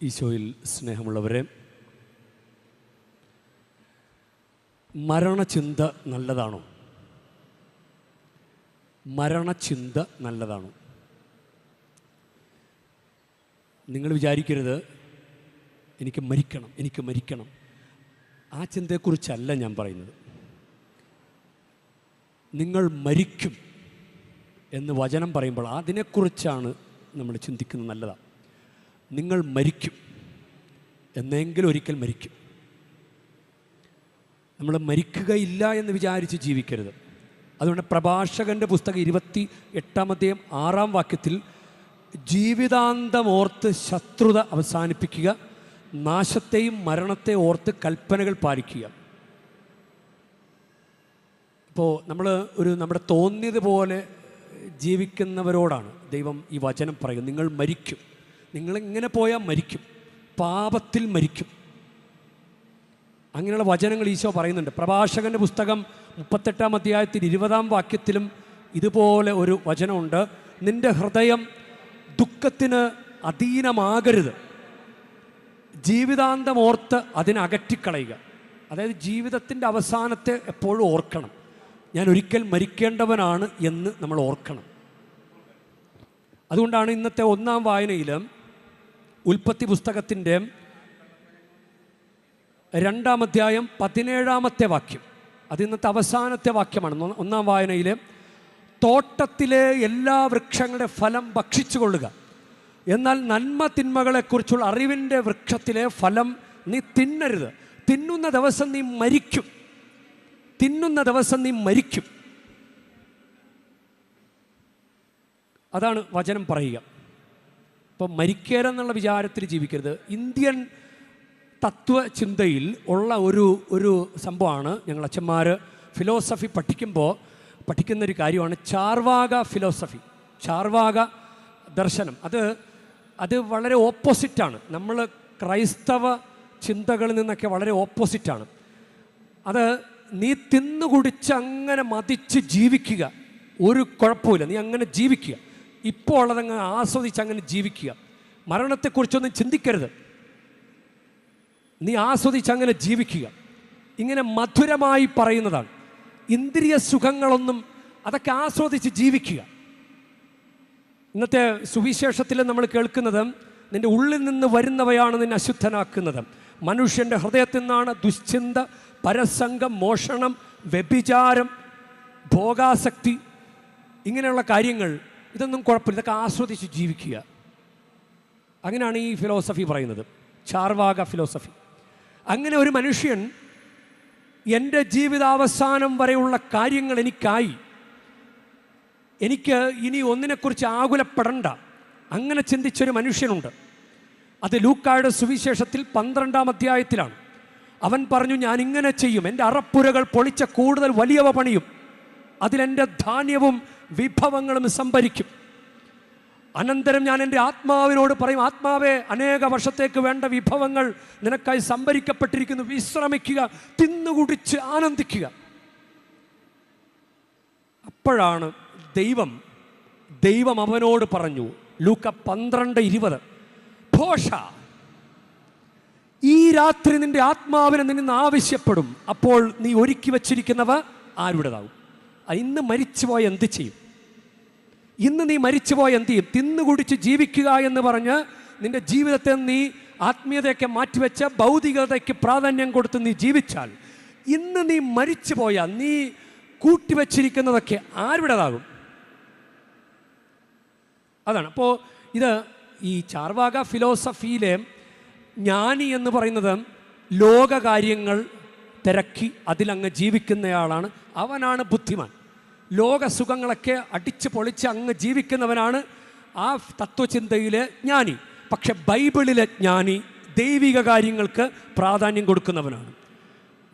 ഈശോയിൽ സ്നേഹമുള്ളവരെ മരണചിന്ത നല്ലതാണോ? മരണചിന്ത നല്ലതാണോ? നിങ്ങൾ വിചാരിക്കരുത് എനിക്ക് മരിക്കണം എനിക്ക് മരിക്കണം. ആ ചിന്തയെക്കുറിച്ചല്ല ഞാൻ പറയുന്നത്. നിങ്ങൾ മരിക്കും എന്ന് വചനം പറയുമ്പോൾ അതിനെക്കുറിച്ചാണ് നമ്മൾ ചിന്തിക്കുന്നത് നല്ലതാണ് നിങ്ങൾ മരിക്കും. എന്നെങ്കിലും ഒരിക്കൽ മരിക്കും. നമ്മൾ മരിക്കുകയില്ല എന്ന് വിചാരിച്ച് ജീവിക്കരുത്. അതുകൊണ്ട് പ്രഭാഷകന്റെ പുസ്തകം ഇരുപത്തി എട്ടാമത്തെയും ആറാം വാക്യത്തിൽ ജീവിതാന്തമോർത്ത് ശത്രുത അവസാനിപ്പിക്കുക നാശത്തെയും മരണത്തെ ഓർത്ത് കൽപ്പനകൾ പാലിക്കുക. ഇപ്പോൾ നമ്മൾ ഒരു നമ്മുടെ തോന്നിയതുപോലെ ജീവിക്കുന്നവരോടാണ് ദൈവം ഈ വചനം പറയുന്നത്. നിങ്ങൾ മരിക്കും. നിങ്ങളിങ്ങനെ പോയാൽ മരിക്കും. പാപത്തിൽ മരിക്കും. അങ്ങനെയുള്ള വചനങ്ങൾ ഈശോ പറയുന്നുണ്ട്. പ്രഭാഷകന്റെ പുസ്തകം മുപ്പത്തെട്ടാം അധ്യായത്തിൽ ഇരുപതാം വാക്യത്തിലും ഇതുപോലെ ഒരു വചനമുണ്ട്. നിന്റെ ഹൃദയം ദുഃഖത്തിന് അധീനമാകരുത്. ജീവിതാന്തം ഓർത്ത് അതിനകറ്റിക്കളയുക അതായത് ജീവിതത്തിന്റെ അവസാനത്തെ എപ്പോഴും ഓർക്കണം. ഞാൻ ഒരിക്കൽ മരിക്കേണ്ടവനാണ് എന്ന് നമ്മൾ ഓർക്കണം. അതുകൊണ്ടാണ് ഇന്നത്തെ ഒന്നാം വായനയിൽ ഉൽപ്പത്തി പുസ്തകത്തിന്റെ രണ്ടാം അധ്യായം പതിനേഴാമത്തെ വാക്യം. അത് ഇന്നത്തെ അവസാനത്തെ വാക്യമാണ്. ഒന്നാം വായനയിൽ തോട്ടത്തിലെ എല്ലാ വൃക്ഷങ്ങളുടെ ഫലം ഭക്ഷിച്ചു കൊള്ളുക എന്നാൽ നന്മ തിന്മകളെക്കുറിച്ചുള്ള അറിവിന്റെ വൃക്ഷത്തിലെ ഫലം നീ തിന്നരുത്. തിന്നുന്ന ദിവസം നീ മരിക്കും. തിന്നുന്ന ദിവസം നീ മരിക്കും. അതാണ് വചനം പറയുക. ഇപ്പം മരിക്കേരെന്നുള്ള വിചാരത്തിൽ ജീവിക്കരുത്. ഇന്ത്യൻ തത്വചിന്തയിൽ ഉള്ള ഒരു ഒരു സംഭവമാണ് ഞങ്ങൾ അച്ഛന്മാർ ഫിലോസഫി പഠിക്കുമ്പോൾ പഠിക്കുന്ന ഒരു കാര്യമാണ് ചാർവാക ഫിലോസഫി ചാർവാക ദർശനം. അത് അത് വളരെ ഓപ്പോസിറ്റാണ് നമ്മൾ ക്രൈസ്തവ ചിന്തകളിൽ നിന്നൊക്കെ വളരെ ഓപ്പോസിറ്റാണ് അത് നീ തിന്നുകുടിച്ച് അങ്ങനെ മതിച്ച് ജീവിക്കുക. ഒരു കുഴപ്പമില്ല നീ അങ്ങനെ ജീവിക്കുക. ഇപ്പോൾ ഉള്ളതങ്ങ് ആസ്വദിച്ച് അങ്ങനെ ജീവിക്കുക. മരണത്തെക്കുറിച്ചൊന്നും ചിന്തിക്കരുത്. നീ ആസ്വദിച്ച് അങ്ങനെ ജീവിക്കുക. ഇങ്ങനെ മധുരമായി പറയുന്നതാണ്. ഇന്ദ്രിയ സുഖങ്ങളൊന്നും അതൊക്കെ ആസ്വദിച്ച് ജീവിക്കുക. ഇന്നത്തെ സുവിശേഷത്തിൽ നമ്മൾ കേൾക്കുന്നത് നിന്റെ ഉള്ളിൽ നിന്ന് വരുന്നവയാണ് നിന്നെ അശുദ്ധനാക്കുന്നത്. മനുഷ്യന്റെ ഹൃദയത്തിൽ നിന്നാണ് ദുശ്ചിന്ത പരസംഗം മോഷണം വ്യഭിചാരം ഭോഗാസക്തി ഇങ്ങനെയുള്ള കാര്യങ്ങൾ ഇതൊന്നും കുഴപ്പമില്ല. ഇതൊക്കെ ആസ്വദിച്ച് ജീവിക്കുക. അങ്ങനെയാണ് ഈ ഫിലോസഫി പറയുന്നത്. ചാർവാക ഫിലോസഫി അങ്ങനെ ഒരു മനുഷ്യൻ എന്റെ ജീവിതാവസാനം വരെയുള്ള കാര്യങ്ങൾ എനിക്കായി. എനിക്ക് ഇനി ഒന്നിനെക്കുറിച്ച് ആകുലപ്പെടണ്ട. അങ്ങനെ ചിന്തിച്ചൊരു മനുഷ്യനുണ്ട്. അത് ലൂക്കായുടെ സുവിശേഷത്തിൽ പന്ത്രണ്ടാം അധ്യായത്തിലാണ്. അവൻ പറഞ്ഞു ഞാൻ ഇങ്ങനെ ചെയ്യും. എന്റെ അറപ്പുരകൾ പൊളിച്ച കൂടുതൽ വലിയവ പണിയും. അതിലെന്റെ ധാന്യവും വിഭവങ്ങളും സംഭരിക്കും. അനന്തരം ഞാൻ എന്റെ ആത്മാവിനോട് പറയും ആത്മാവെ അനേക വർഷത്തേക്ക് വേണ്ട വിഭവങ്ങൾ നിനക്കായി സംഭരിക്കപ്പെട്ടിരിക്കുന്നു. വിശ്രമിക്കുക തിന്നുകുടിച്ച് ആനന്ദിക്കുക. അപ്പോഴാണ് ദൈവം ദൈവം അവനോട് പറഞ്ഞു ലൂക്ക പന്ത്രണ്ട് ഇരുപത് ഭോഷ ഈ രാത്രി നിന്റെ ആത്മാവിനെ നിന്ന് ആവശ്യപ്പെടും. അപ്പോൾ നീ ഒരുക്കി വച്ചിരിക്കുന്നവ ആരുടേതാവും? ഇന്ന് മരിച്ചുപോയ എന്ത് ചെയ്യും? ഇന്ന് നീ മരിച്ചുപോയ എന്ത് ചെയ്യും? തിന്നുകുടിച്ച് ജീവിക്കുക എന്ന് പറഞ്ഞ് നിന്റെ ജീവിതത്തെ നീ ആത്മീയതയൊക്കെ മാറ്റിവെച്ച് ഭൗതികതയ്ക്ക് പ്രാധാന്യം കൊടുത്ത് നീ ജീവിച്ചാൽ ഇന്ന് നീ മരിച്ചുപോയ നീ കൂട്ടിവെച്ചിരിക്കുന്നതൊക്കെ ആരുടേതാകും? അതാണ്. അപ്പോൾ ഇത് ഈ ചാർവാക ഫിലോസഫിയിലെ ജ്ഞാനി എന്ന് പറയുന്നത് ലോകകാര്യങ്ങൾ തിരക്കി അതിലങ്ങ് ജീവിക്കുന്നയാളാണ്. അവനാണ് ബുദ്ധിമാൻ. ലോകസുഖങ്ങളൊക്കെ അടിച്ച് പൊളിച്ച് അങ്ങ് ജീവിക്കുന്നവനാണ് ആ തത്വചിന്തയിലെ ജ്ഞാനി. പക്ഷെ ബൈബിളിലെ ജ്ഞാനി ദൈവിക കാര്യങ്ങൾക്ക് പ്രാധാന്യം കൊടുക്കുന്നവനാണ്.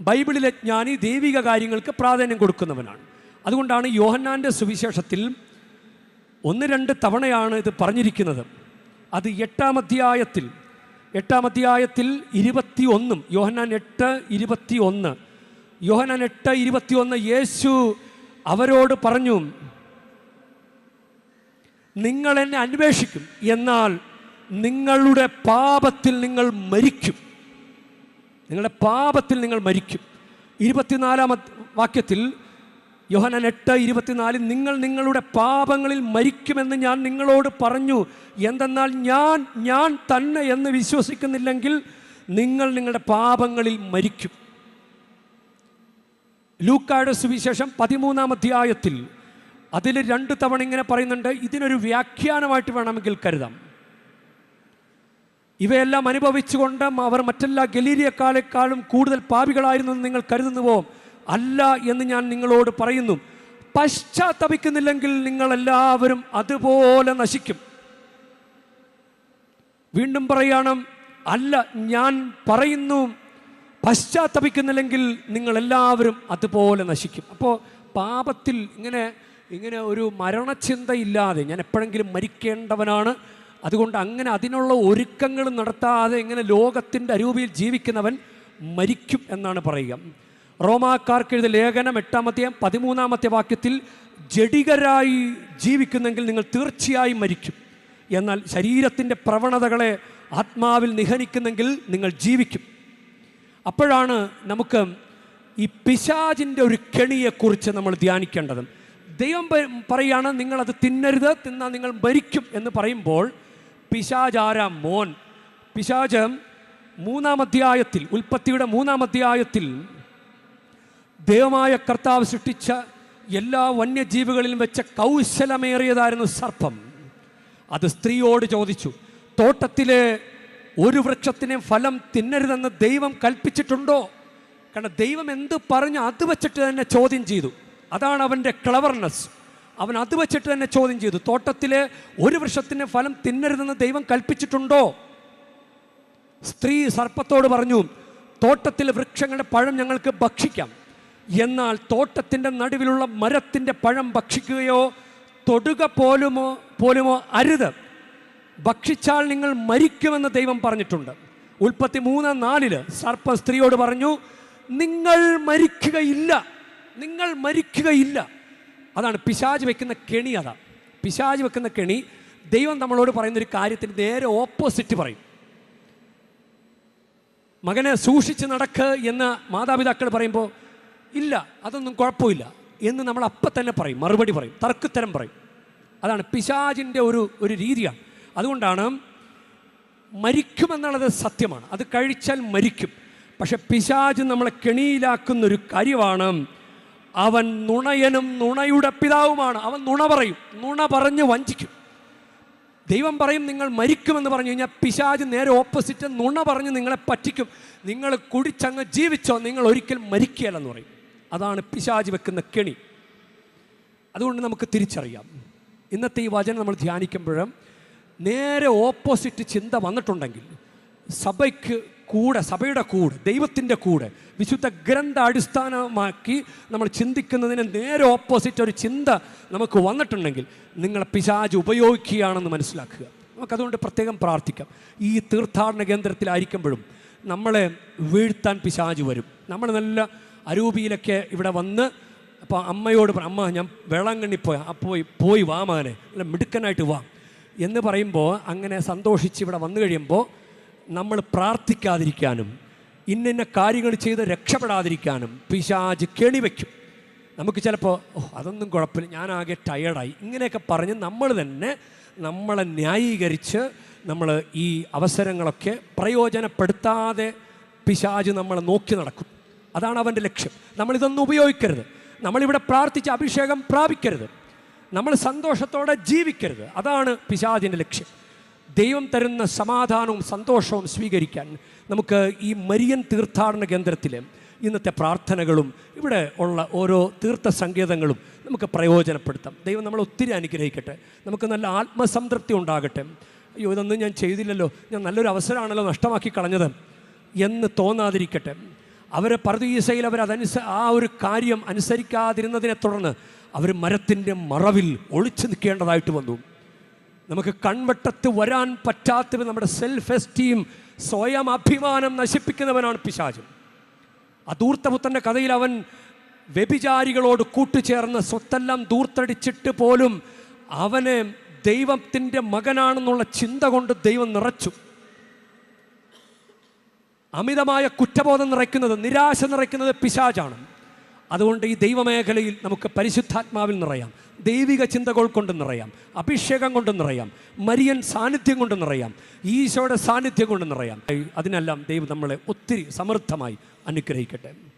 ബൈബിളിലെ ജ്ഞാനി ദൈവിക കാര്യങ്ങൾക്ക് പ്രാധാന്യം കൊടുക്കുന്നവനാണ്. അതുകൊണ്ടാണ് യോഹന്നാന്റെ സുവിശേഷത്തിൽ ഒന്ന് രണ്ട് തവണയാണ് ഇത് പറഞ്ഞിരിക്കുന്നത്. അത് എട്ടാം അധ്യായത്തിൽ എട്ടാം അധ്യായത്തിൽ ഇരുപത്തി ഒന്നും യോഹന്നാൻ എട്ട് ഇരുപത്തി ഒന്ന് യോഹന്നാൻ എട്ട് ഇരുപത്തി ഒന്ന് യേശു അവരോട് പറഞ്ഞു നിങ്ങൾ എന്നെ അന്വേഷിക്കും എന്നാൽ നിങ്ങളുടെ പാപത്തിൽ നിങ്ങൾ മരിക്കും. നിങ്ങളുടെ പാപത്തിൽ നിങ്ങൾ മരിക്കും. ഇരുപത്തിനാലാമ വാക്യത്തിൽ യോഹനൻ എട്ട് ഇരുപത്തിനാലിൽ നിങ്ങൾ നിങ്ങളുടെ പാപങ്ങളിൽ മരിക്കുമെന്ന് ഞാൻ നിങ്ങളോട് പറഞ്ഞു. എന്തെന്നാൽ ഞാൻ ഞാൻ തന്നെ എന്ന് വിശ്വസിക്കുന്നില്ലെങ്കിൽ നിങ്ങൾ നിങ്ങളുടെ പാപങ്ങളിൽ മരിക്കും. ലൂക്കായുടെ സുവിശേഷം പതിമൂന്നാം അധ്യായത്തിൽ അതിൽ രണ്ട് തവണ ഇങ്ങനെ പറയുന്നുണ്ട് ഇതിനൊരു വ്യാഖ്യാനമായിട്ട് വേണമെങ്കിൽ കരുതാം. ഇവയെല്ലാം അനുഭവിച്ചുകൊണ്ട് അവർ മറ്റെല്ലാ ഗലീരിയക്കാളെക്കാളും കൂടുതൽ പാപികളായിരുന്നു നിങ്ങൾ കരുതുന്നുവോ? അല്ല എന്ന് ഞാൻ നിങ്ങളോട് പറയുന്നു. പശ്ചാത്തപിക്കുന്നില്ലെങ്കിൽ നിങ്ങളെല്ലാവരും അതുപോലെ നശിക്കും. വീണ്ടും പറയണം അല്ല ഞാൻ പറയുന്നു പശ്ചാത്തപിക്കുന്നില്ലെങ്കിൽ നിങ്ങളെല്ലാവരും അതുപോലെ നശിക്കും. അപ്പോൾ പാപത്തിൽ ഇങ്ങനെ ഇങ്ങനെ ഒരു മരണചിന്തയില്ലാതെ ഞാൻ എപ്പോഴെങ്കിലും മരിക്കേണ്ടവനാണ്. അതുകൊണ്ട് അങ്ങനെ അതിനുള്ള ഒരുക്കങ്ങൾ നടത്താതെ ഇങ്ങനെ ലോകത്തിന്റെ അരൂപിയിൽ ജീവിക്കുന്നവൻ മരിക്കും എന്നാണ് പറയുക. റോമാക്കാർക്ക് എഴുതിയ ലേഖനം എട്ടാമത്തെ പതിമൂന്നാമത്തെ വാക്യത്തിൽ ജഡികരായി ജീവിക്കുന്നെങ്കിൽ നിങ്ങൾ തീർച്ചയായും മരിക്കും. എന്നാൽ ശരീരത്തിന്റെ പ്രവണതകളെ ആത്മാവിൽ നിഹനിക്കുന്നെങ്കിൽ നിങ്ങൾ ജീവിക്കും. അപ്പോഴാണ് നമുക്ക് ഈ പിശാജിന്റെ ഒരു കെണിയെക്കുറിച്ച് നമ്മൾ ധ്യാനിക്കേണ്ടത്. ദൈവം പറയുകയാണ് നിങ്ങളത് തിന്നരുത് തിന്നാൽ നിങ്ങൾ ഭരിക്കും എന്ന് പറയുമ്പോൾ പിശാജാര മോൻ? പിശാജ് മൂന്നാം അധ്യായത്തിൽ ഉൽപ്പത്തിയുടെ മൂന്നാം അധ്യായത്തിൽ ദൈവമായ കർത്താവ് സൃഷ്ടിച്ച എല്ലാ വന്യജീവികളിലും വെച്ച കൗശലമേറിയതായിരുന്നു സർപ്പം. അത് സ്ത്രീയോട് ചോദിച്ചു തോട്ടത്തിലെ ഒരു വൃക്ഷത്തിനെ ഫലം തിന്നരുതെന്ന് ദൈവം കൽപ്പിച്ചിട്ടുണ്ടോ? കാരണം ദൈവം എന്ത് പറഞ്ഞു അത് വെച്ചിട്ട് തന്നെ ചോദ്യം ചെയ്തു. അതാണ് അവന്റെ ക്ലവർനെസ് അവൻ അത് വെച്ചിട്ട് തന്നെ ചോദ്യം ചെയ്തു. തോട്ടത്തിലെ ഒരു വൃക്ഷത്തിന്റെ ഫലം തിന്നരുതെന്ന് ദൈവം കൽപ്പിച്ചിട്ടുണ്ടോ? സ്ത്രീ സർപ്പത്തോട് പറഞ്ഞു തോട്ടത്തിലെ വൃക്ഷങ്ങളുടെ പഴം ഞങ്ങൾക്ക് ഭക്ഷിക്കാം. എന്നാൽ തോട്ടത്തിന്റെ നടുവിലുള്ള മരത്തിന്റെ പഴം ഭക്ഷിക്കുകയോ തൊടുക പോലുമോ പോലുമോ അരുത്. ഭക്ഷിച്ചാൽ നിങ്ങൾ മരിക്കുമെന്ന് ദൈവം പറഞ്ഞിട്ടുണ്ട്. ഉൽപ്പത്തി മൂന്ന് നാലിൽ സർപ്പ സ്ത്രീയോട് പറഞ്ഞു നിങ്ങൾ മരിക്കുകയില്ല നിങ്ങൾ മരിക്കുകയില്ല. അതാണ് പിശാജ് വെക്കുന്ന കെണി അതാ. പിശാജ് വെക്കുന്ന കെണി ദൈവം നമ്മളോട് പറയുന്ന ഒരു കാര്യത്തിന് നേരെ ഓപ്പോസിറ്റ് പറയും. മകനെ സൂക്ഷിച്ച് നടക്ക് എന്ന് മാതാപിതാക്കൾ പറയുമ്പോൾ ഇല്ല അതൊന്നും കുഴപ്പമില്ല എന്ന് നമ്മൾ അപ്പം തന്നെ പറയും മറുപടി പറയും തർക്കുത്തരം പറയും. അതാണ് പിശാജിന്റെ ഒരു ഒരു രീതിയാണ്. അതുകൊണ്ടാണ് മരിക്കുമെന്നുള്ളത് സത്യമാണ്. അത് കഴിച്ചാൽ മരിക്കും. പക്ഷെ പിശാജ് നമ്മളെ കെണിയിലാക്കുന്നൊരു കാര്യമാണ്. അവൻ നുണയനും നുണയുടെ പിതാവുമാണ്. അവൻ നുണ പറയും. നുണ പറഞ്ഞ് വഞ്ചിക്കും. ദൈവം പറയും നിങ്ങൾ മരിക്കുമെന്ന് പറഞ്ഞു കഴിഞ്ഞാൽ പിശാജ് നേരെ ഓപ്പോസിറ്റ് നുണ പറഞ്ഞ് നിങ്ങളെ പറ്റിക്കും. നിങ്ങൾ കുടിച്ചങ്ങ് ജീവിച്ചോ നിങ്ങൾ ഒരിക്കൽ മരിക്കുകയല്ലെന്ന് പറയും. അതാണ് പിശാജ് വെക്കുന്ന കെണി. അതുകൊണ്ട് നമുക്ക് തിരിച്ചറിയാം. ഇന്നത്തെ ഈ വചനം നമ്മൾ ധ്യാനിക്കുമ്പോഴും നേരെ ഓപ്പോസിറ്റ് ചിന്ത വന്നിട്ടുണ്ടെങ്കിൽ സഭയ്ക്ക് കൂടെ സഭയുടെ കൂടെ ദൈവത്തിന്റെ കൂടെ വിശുദ്ധ ഗ്രന്ഥ അടിസ്ഥാനമാക്കി നമ്മൾ ചിന്തിക്കുന്നതിന് നേരെ ഓപ്പോസിറ്റ് ഒരു ചിന്ത നമുക്ക് വന്നിട്ടുണ്ടെങ്കിൽ നിങ്ങളെ പിശാജ് ഉപയോഗിക്കുകയാണെന്ന് മനസ്സിലാക്കുക. നമുക്കതുകൊണ്ട് പ്രത്യേകം പ്രാർത്ഥിക്കാം. ഈ തീർത്ഥാടന കേന്ദ്രത്തിലായിരിക്കുമ്പോഴും നമ്മളെ വീഴ്ത്താൻ പിശാജ് വരും. നമ്മൾ നല്ല അരൂപിയിലൊക്കെ ഇവിടെ വന്ന് അപ്പോൾ അമ്മയോട് അമ്മ ഞാൻ വേളാങ്കണ്ണി പോയി പോയി വാ മകനെ അല്ല മിടുക്കനായിട്ട് വാ. എന്ന് പറയുമ്പോൾ അങ്ങനെ സന്തോഷിച്ച് ഇവിടെ വന്നു കഴിയുമ്പോൾ നമ്മൾ പ്രാർത്ഥിക്കാതിരിക്കാനും ഇന്നിന്ന കാര്യങ്ങൾ ചെയ്ത് രക്ഷപ്പെടാതിരിക്കാനും പിശാജ് കെണിവെക്കും നമുക്ക് ചിലപ്പോൾ ഓ അതൊന്നും കുഴപ്പമില്ല ഞാനാകെ ടയേർഡായി ഇങ്ങനെയൊക്കെ പറഞ്ഞ് നമ്മൾ തന്നെ നമ്മളെ ന്യായീകരിച്ച് നമ്മൾ ഈ അവസരങ്ങളൊക്കെ പ്രയോജനപ്പെടുത്താതെ പിശാജ് നമ്മളെ നോക്കി നടക്കും. അതാണ് അവന്റെ ലക്ഷ്യം. നമ്മളിതൊന്നും ഉപയോഗിക്കരുത്. നമ്മളിവിടെ പ്രാർത്ഥിച്ച് അഭിഷേകം പ്രാപിക്കരുത്. നമ്മൾ സന്തോഷത്തോടെ ജീവിക്കരുത്. അതാണ് പിശാചിന്റെ ലക്ഷ്യം. ദൈവം തരുന്ന സമാധാനവും സന്തോഷവും സ്വീകരിക്കാൻ നമുക്ക് ഈ മരിയൻ തീർത്ഥാടന കേന്ദ്രത്തിലെ ഇന്നത്തെ പ്രാർത്ഥനകളും ഇവിടെ ഉള്ള ഓരോ തീർത്ഥ സങ്കേതങ്ങളും നമുക്ക് പ്രയോജനപ്പെടുത്താം. ദൈവം നമ്മൾ ഒത്തിരി അനുഗ്രഹിക്കട്ടെ. നമുക്ക് നല്ല ആത്മസംതൃപ്തി ഉണ്ടാകട്ടെ. അയ്യോ ഇതൊന്നും ഞാൻ ചെയ്തില്ലല്ലോ. ഞാൻ നല്ലൊരു അവസരമാണല്ലോ നഷ്ടമാക്കി കളഞ്ഞത് എന്ന് തോന്നാതിരിക്കട്ടെ. അവരെ പർദീസയിൽ അവർ അതനുസ ആ ഒരു കാര്യം അനുസരിക്കാതിരുന്നതിനെ തുടർന്ന് അവർ മരത്തിന്റെ മറവിൽ ഒളിച്ചു നിൽക്കേണ്ടതായിട്ട് വന്നു. നമുക്ക് കൺവട്ടത്ത് വരാൻ പറ്റാത്തവ നമ്മുടെ സെൽഫ് എസ്റ്റീം സ്വയം അഭിമാനം നശിപ്പിക്കുന്നവനാണ് പിശാചം. ആ ധൂർത്തപുത്രന്റെ കഥയിൽ അവൻ വ്യഭിചാരികളോട് കൂട്ടുചേർന്ന് സ്വത്തെല്ലാം ദൂർത്തടിച്ചിട്ട് പോലും അവനെ ദൈവത്തിന്റെ മകനാണെന്നുള്ള ചിന്ത കൊണ്ട് ദൈവം നിറച്ചു. അമിതമായ കുറ്റബോധം നിറയ്ക്കുന്നത് നിരാശ നിറയ്ക്കുന്നത് പിശാചാണ്. അതുകൊണ്ട് ഈ ദൈവമേഖലയിൽ നമുക്ക് പരിശുദ്ധാത്മാവിൽ നിറയാം. ദൈവിക ചിന്തകൾ കൊണ്ട് നിറയാം. അഭിഷേകം കൊണ്ട് നിറയാം. മരിയൻ സാന്നിധ്യം കൊണ്ട് നിറയാം. ഈശോയുടെ സാന്നിധ്യം കൊണ്ട് നിറയാം. അതിനെല്ലാം ദൈവം നമ്മളെ ഒത്തിരി സമൃദ്ധമായി അനുഗ്രഹിക്കട്ടെ.